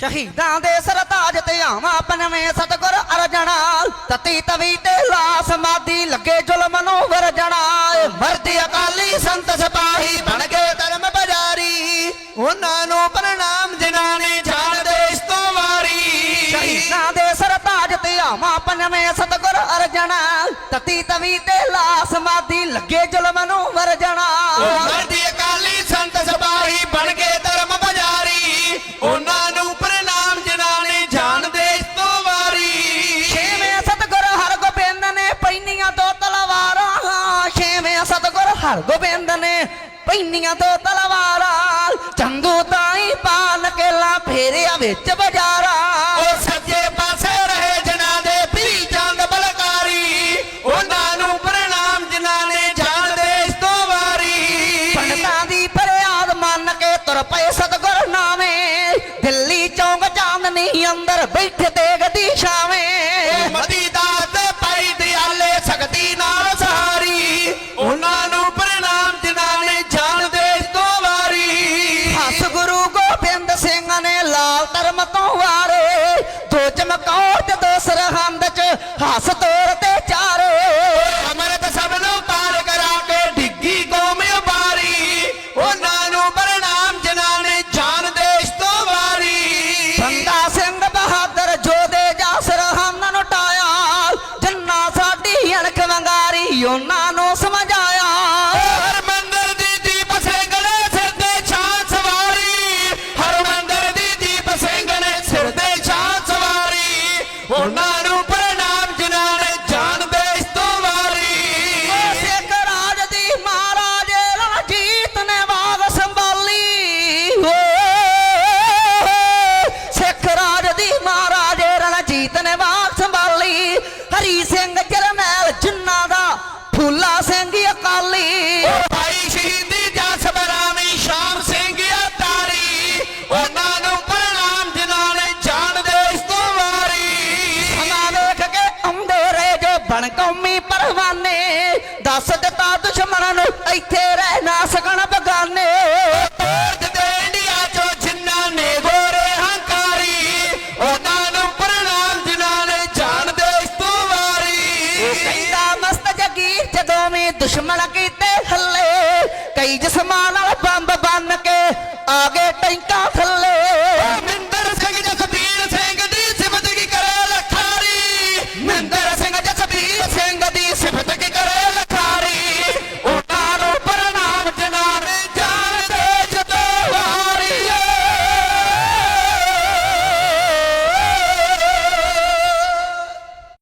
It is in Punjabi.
ਸ਼ਹੀਦਾਂ ਦੇ ਸਰਤਾਜ ਤੇ ਆਵਾਂ ਪਨਵੇਂ ਸਤਗੁਰ ਅਰਜਣਾ। ਤਤੀ ਤਵੀ ਤੇ ਲਾਸ ਮਾਦੀ ਲੱਗੇ ਜ਼ੁਲਮ ਨੂੰ ਵਰਜਣਾ। ਮਰਦੀ ਅਕਾਲੀ ਸੰਤ ਸਿਪਾਹੀ ਬਣ ਗਏ ਧਰਮ ਬਜਾਰੀ ਉਹਨਾਂ ਨੂੰ ਪ੍ਰਣਾਮ ਜਿਨ੍ਹਾਂ ਨੇ ਜਾਨ ਦੇਸ਼ ਤੋਂ ਵਾਰੀ। ਸ਼ਹੀਦਾਂ ਦੇ ਸਰਤਾਜ ਤੇ ਆਵਾਂ ਪਨਵੇਂ ਸਤਗੁਰ ਅਰਜਣਾ। ਤਤੀ ਤਵੀ ਤੇ ਲਾਸ ਮਾਦੀ ਹਰਗੋਬਿੰਦ ਨੇ ਪੈਨੀਆਂ ਦੋ ਤਲਵਾਰਾਂ ਚੰਦੂ ਤਾਈ ਪਾਨ ਕੇਲਾ ਫੇਰਿਆ ਵਿੱਚ ਬਾਜ਼ਾਰਾਂ। ਉਹ ਸੱਜੇ ਪਾਸੇ ਰਹੇ ਜਿਨ੍ਹਾਂ ਦੇ ਪੀਰੀ ਚੰਦ ਬਲਕਾਰੀ ਉਹਨਾਂ ਨੂੰ ਪ੍ਰਣਾਮ ਜਿਨ੍ਹਾਂ ਨੇ ਜਾਨ ਦੇਸ਼ ਤੋਂ ਵਾਰੀ। ਪੰਡਤਾਂ ਦੀ ਫਰਿਆਦ ਮੰਨ ਕੇ ਤੁਰ ਪਏ ਸਤਗੁਰ ਨਾਵੇਂ ਦਿੱਲੀ ਚੌਂਕ ਚਾਂਦਨੀ ਅੰਦਰ ਬੈਠੇ ਤੇ ਗੱਡੀ ਛਾਵੇਂ। ਨੇ ਲਾਲ ਧਰਮ ਤੋਂ ਵਾਰੇ ਦੋ ਚਮਕੌਰ ਤੇ ਦੋ ਸਰਹੰਦ ਚ ਹੱਸ ਬਣ ਕੌਮੀ ਪਰਵਾਨੇ। ਦੱਸ ਦਿੱਤਾ ਦੁਸ਼ਮਣਾਂ ਨੂੰ ਇੱਥੇ ਰਹਿ ਨਾ ਸਕਣ ਬਗਾਨੇ। ਦੁਸ਼ਮਣ ਕੀਤੇ ਹੱਲੇ ਕਈ ਜਸਮਾਂ ਨਾਲ ਬੰਬ ਬੰਨ ਕੇ ਆਗੇ ਟੈਂਕਾਂ